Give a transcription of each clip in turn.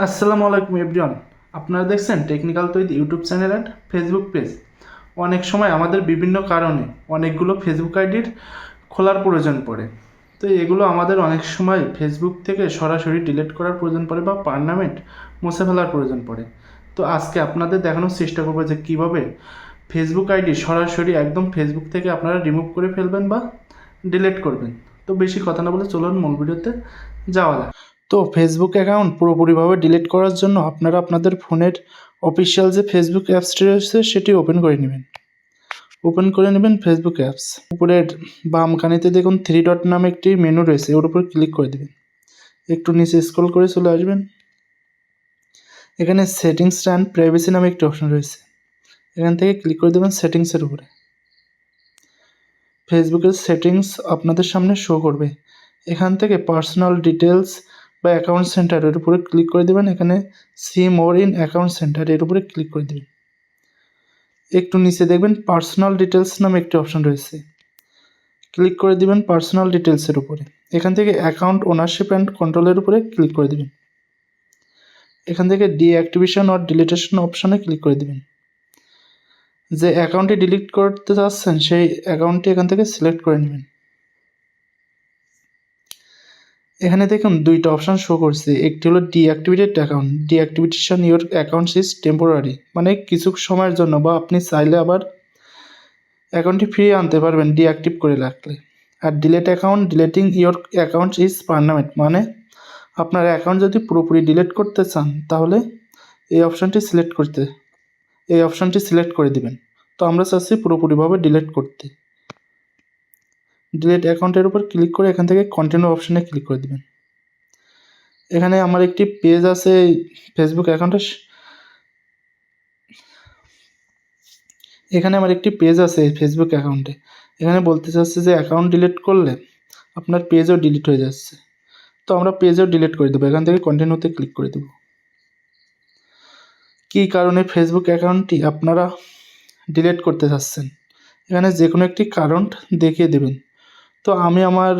আসসালামু আলাইকুম এভরিওয়ান। আপনারা দেখছেন টেকনিক্যাল তৈরি YouTube channel and Facebook page. অনেক সময় আমাদের বিভিন্ন কারণে অনেকগুলো ফেসবুক আইডির খোলার প্রয়োজন পড়ে। তো এগুলো আমাদের অনেক সময় ফেসবুক থেকে সরাসরি ডিলিট করার প্রয়োজন পড়ে বা পার্নামেন্ট মুছে ফেলার প্রয়োজন পড়ে। তো আজকে আপনাদের দেখানোর চেষ্টা করব যে কীভাবে ফেসবুক আইডি সরাসরি একদম ফেসবুক থেকে আপনারা রিমুভ করে ফেলবেন বা ডিলিট করবেন। তো বেশি কথা না বলে চলুন মূল ভিডিওতে যাওয়া যাক। তো ফেসবুক অ্যাকাউন্ট পুরোপুরিভাবে ডিলিট করার জন্য আপনারা আপনাদের ফোনের অফিসিয়াল যে ফেসবুক অ্যাপসটি রয়েছে, সেটি ওপেন করে নেবেন। ওপেন করে নেবেন ফেসবুক অ্যাপস উপরের বামখানিতে দেখুন থ্রি ডট নামে একটি মেনু রয়েছে, ওর উপর ক্লিক করে দেবেন। একটু নিচে স্ক্রল করে চলে আসবেন। এখানে সেটিংস অ্যান্ড প্রাইভেসি নামে একটি অপশন রয়েছে। এখান থেকে ক্লিক করে দেবেন সেটিংসের উপরে। ফেসবুকের সেটিংস আপনাদের সামনে শো করবে। এখান থেকে পার্সোনাল ডিটেলস বা অ্যাকাউন্ট সেন্টার এর উপরে ক্লিক করে দেবেন। এখানে see more in account centre এর উপরে ক্লিক করে দেবেন। একটু নিচে দেখবেন পার্সোনাল ডিটেলস নামে একটি অপশন রয়েছে। ক্লিক করে দিবেন পার্সোনাল ডিটেলসের উপরে। এখান থেকে অ্যাকাউন্ট ওনারশিপ অ্যান্ড কন্ট্রোলের উপরে ক্লিক করে দিবেন। এখান থেকে ডিঅ্যাক্টিভেশন অর ডিলিটেশন অপশনে ক্লিক করে দিবেন। যে অ্যাকাউন্টটি ডিলিট করতে চাচ্ছেন, সেই অ্যাকাউন্টটি এখান থেকে সিলেক্ট করে নেবেন। এখানে দেখুন দুইটা অপশান শো করছে। একটি হলো deactivated account deactivation your account is temporary মানে কিছু সময়ের জন্য বা আপনি চাইলে আবার অ্যাকাউন্টটি ফিরিয়ে আনতে পারবেন ডিঅ্যাক্টিভ করে রাখলে। আর delete account deleting your account is permanent মানে আপনার অ্যাকাউন্ট যদি পুরোপুরি ডিলেট করতে চান, তাহলে এই অপশানটি সিলেক্ট করতে, এই অপশানটি সিলেক্ট করে দিবেন। তো আমরা চাচ্ছি পুরোপুরিভাবে ডিলেট করতে। ডিলিট অ্যাকাউন্টের উপর ক্লিক করে এখান থেকে কন্টিনিউ অপশানে ক্লিক করে দেবেন। এখানে আমার একটি পেজ আছে ফেসবুক অ্যাকাউন্টে। এখানে আমার একটি পেজ আছে ফেসবুক অ্যাকাউন্টে। এখানে বলতে চাচ্ছে যে অ্যাকাউন্ট ডিলিট করলে আপনার পেজও ডিলিট হয়ে যাচ্ছে। তো আমরা পেজও ডিলিট করে দেবো, এখান থেকে কন্টিনিউতে ক্লিক করে দেবো। কী কারণে ফেসবুক অ্যাকাউন্টটি আপনারা ডিলিট করতে চাচ্ছেন? এখানে যে কোনো একটি কারণ দেখিয়ে দেবেন। তো আমি আমার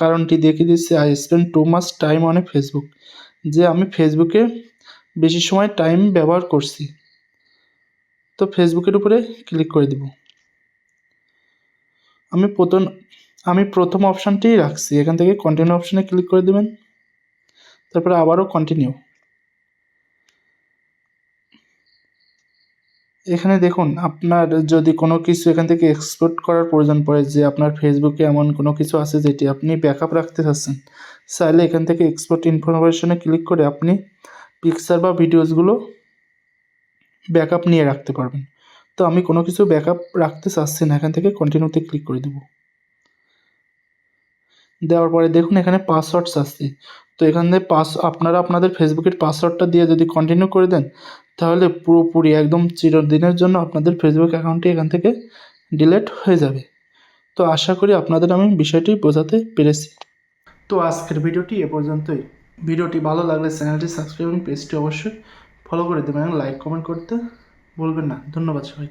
কারণটি দেখিয়ে দিচ্ছি। আই স্পেন্ড টু মাস টাইম অন এ ফেসবুক যে আমি ফেসবুকে বেশি সময় টাইম ব্যবহার করছি। তো ফেসবুকের উপরে ক্লিক করে দিব। আমি প্রথম আমি প্রথম অপশানটিই রাখছি। এখান থেকে কন্টিনিউ অপশানে ক্লিক করে দেবেন। তারপরে আবারও কন্টিনিউ এখানে দেখুন, আপনার যদি কোনো কিছু এখান থেকে এক্সপোর্ট করার প্রয়োজন পড়ে যে আপনার ফেসবুকে এমন কোনো কিছু আছে যেটি আপনি ব্যাকআপ রাখতে চাচ্ছেন, চাইলে এখান থেকে এক্সপোর্ট ইনফরমেশনে ক্লিক করে আপনি পিকচার বা ভিডিওসগুলো ব্যাকআপ নিয়ে রাখতে পারবেন। তো আমি কোনো কিছু ব্যাকআপ রাখতে চাচ্ছি না, এখান থেকে কন্টিনিউতে ক্লিক করে দেবো। দেওয়ার পরে দেখুন এখানে পাসওয়ার্ডস আসছে। তো এখান থেকে পাস আপনারা আপনাদের ফেসবুকের পাসওয়ার্ডটা দিয়ে যদি কন্টিনিউ করে দেন, তাহলে পুরোপুরি একদম চিরদিনের জন্য আপনাদের ফেসবুক অ্যাকাউন্টটি এখান থেকে ডিলেট হয়ে যাবে। তো আশা করি আপনাদের আমি বিষয়টি বোঝাতে পেরেছি। তো আজকের ভিডিওটি এ পর্যন্তই। ভিডিওটি ভালো লাগলে চ্যানেলটি সাবস্ক্রাইব এবং পেজটি অবশ্যই ফলো করে দেবেন এবং লাইক কমেন্ট করতে ভুলবেন না। ধন্যবাদ সবাই